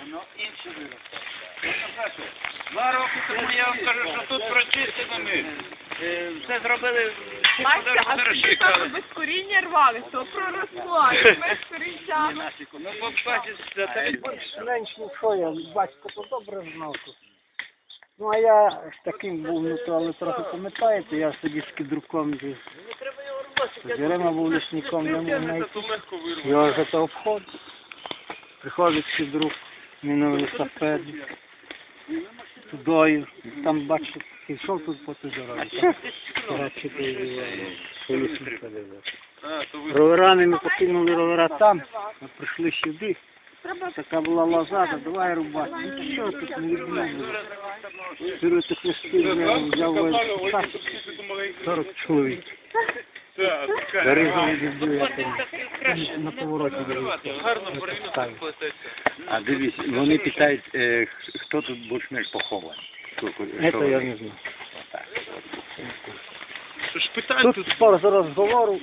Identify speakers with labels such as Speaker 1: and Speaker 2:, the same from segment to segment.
Speaker 1: Воно інше виросте. Два роки тому я вам кажу, що тут прочистено ми. Е, Все зробили, всі
Speaker 2: Бачите, а тоді там без коріння рвали, то проросло, а як без коріння.
Speaker 1: Ну, побачите, це
Speaker 3: Менш нічого, я батько то добре знав. тут. Ну, а я ж таким був, ну то, але трохи пам'ятаєте, я тоді з кідруком зі Жерема був лісником, не мог знайти. Його вже то обход. Приходить кідрук, він на велосипеді. Тудою, там бачу, йшов тут по ту дорозі. Роверами ми покинули ровера там, а прийшли сюди. Така була лоза, давай рубати. Ну що тут не відмовили. Берете хвости, я взяв час, 40 чоловік. Зарізали дебю, я там на повороті дивився.
Speaker 4: А дивись, вони питають, е, хто тут більш-менш похований. Що- що
Speaker 3: Це я не знаю.
Speaker 1: ж питань
Speaker 3: Тут спор за розговору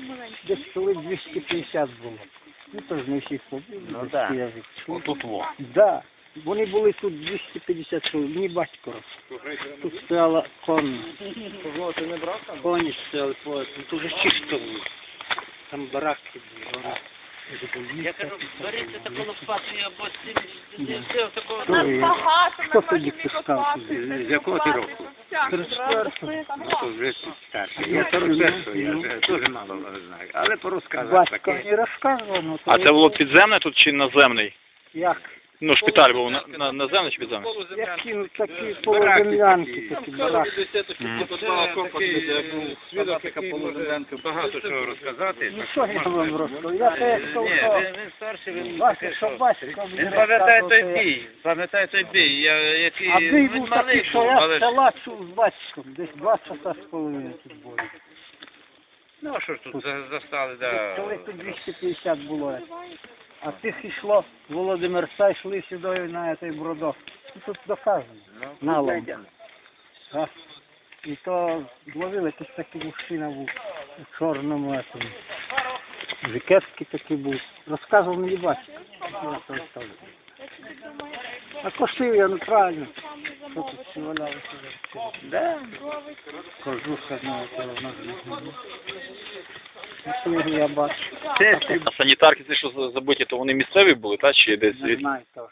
Speaker 3: десь чоловік 250 було. Ну то ж не всіх побили,
Speaker 4: Ну, да.
Speaker 3: язик.
Speaker 4: Отут во.
Speaker 3: Да. Вони були тут 250 чоловік, мені батько. Тут стояла конна. Коні стояли. Ну, Тут вже чисто було. Там бараки були.
Speaker 1: Я кажу, беріться таку лопату, я бо цим все такого.
Speaker 2: Нас багато, ми можемо
Speaker 3: пускав?
Speaker 4: З якого ти року? Ну, то вже старший. Я 41 я вже дуже мало знаю. Але по розказах
Speaker 3: Батько
Speaker 4: таке.
Speaker 3: не розказував, ну то
Speaker 5: А це було підземне тут чи наземний?
Speaker 3: як?
Speaker 5: Ну, шпиталь був на, на, наземний чи підземний?
Speaker 3: Які ну, такі полуземлянки, такі бараки.
Speaker 4: Багато чого розказати.
Speaker 3: Ну що я вам розказав? Я те
Speaker 1: Ні, він, старший, він,
Speaker 3: Вася, що батько
Speaker 1: він пам'ятає той бій, пам'ятає той бій, я, який,
Speaker 3: А бій був такий, що я з села чув з батьком, десь два часа з половиною тут було.
Speaker 1: ну а що ж тут за- застали, да.
Speaker 3: Коли тут 250 було. А тих йшло, Володимирця йшли сюди на цей бродок. Ну, Тут доказано. Налом. А, І то зловили, якийсь такий мужчина був у чорному этому. Жикетський такий був. Розказував мені батько. А косив я, ну правильно. Що тут всі валялося? Да. Кожуха одного того Ну, я бачу.
Speaker 4: Це ти
Speaker 5: А санітарки, ці, що за- забиті, то вони місцеві були, та? Чи десь
Speaker 3: Не
Speaker 5: від...
Speaker 3: знаю теж.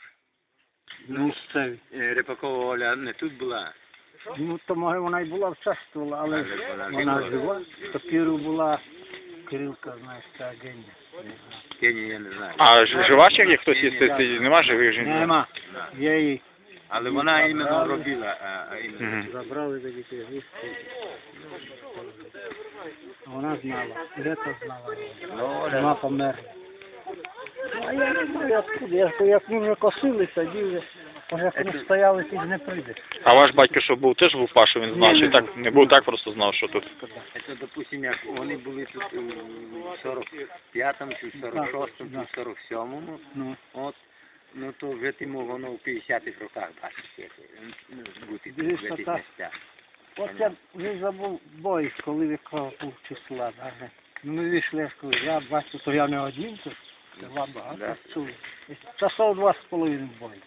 Speaker 3: Ну, місцеві.
Speaker 4: е, Рипакова Оля не тут була.
Speaker 3: Ну, то може вона й була вчаствувала, але
Speaker 4: Але
Speaker 3: ж
Speaker 4: вона
Speaker 3: вона
Speaker 4: жива.
Speaker 3: Топіру була Кирилка, знаєш, та генія.
Speaker 4: Кені я не знаю.
Speaker 5: А ж- жива ще є хтось? Є, це- це Нема живих жінок?
Speaker 3: Нема. Я її
Speaker 4: Але вона іменно робила, а, а іменно.
Speaker 5: Мгм.
Speaker 3: забрали до дітей. Вона знала. Лето знала.
Speaker 4: Ну,
Speaker 3: Вона померла. А я не знаю, откуда. Я ж то, як ми вже косили, тоді вже, може, як вони стояли, ти ж не прийдеш.
Speaker 5: А ваш батько, що був, теж був Паша, він знав,
Speaker 3: Ні, не
Speaker 5: так не був, так просто знав, що тут.
Speaker 4: це, допустим, як вони були тут у 45-му, чи в 46-му, чи в 47-му,
Speaker 3: Ну,
Speaker 4: от, ну то вже ти воно в 50-х роках бачити, ну, бути тут в цих
Speaker 3: так.
Speaker 4: місцях.
Speaker 3: От я вже забув бой, коли якого був числа. Даже. Ну, ми вийшли, я я бачу, то я не один, то два багато чули. Часов два з половиною бой.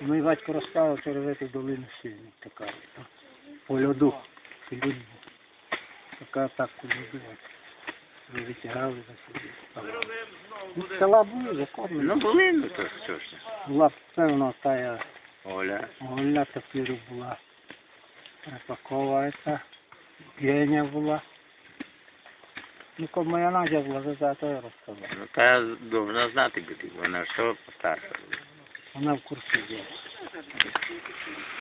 Speaker 3: Мій батько розказав через цю долину сильну, така, ну, по льоду, по. Така так по льоду. Ми витягали за собі. Ну, села були, законно.
Speaker 4: Ну, були, ну то що ж.
Speaker 3: Була, певно, тая
Speaker 4: Оля,
Speaker 3: Оля тепер була. Припаковується. Геня була. Ну, кому моя Надя була, за це я розказав.
Speaker 4: ну та должна знати бути, вона ж що постарша.
Speaker 3: Вона в курсі була.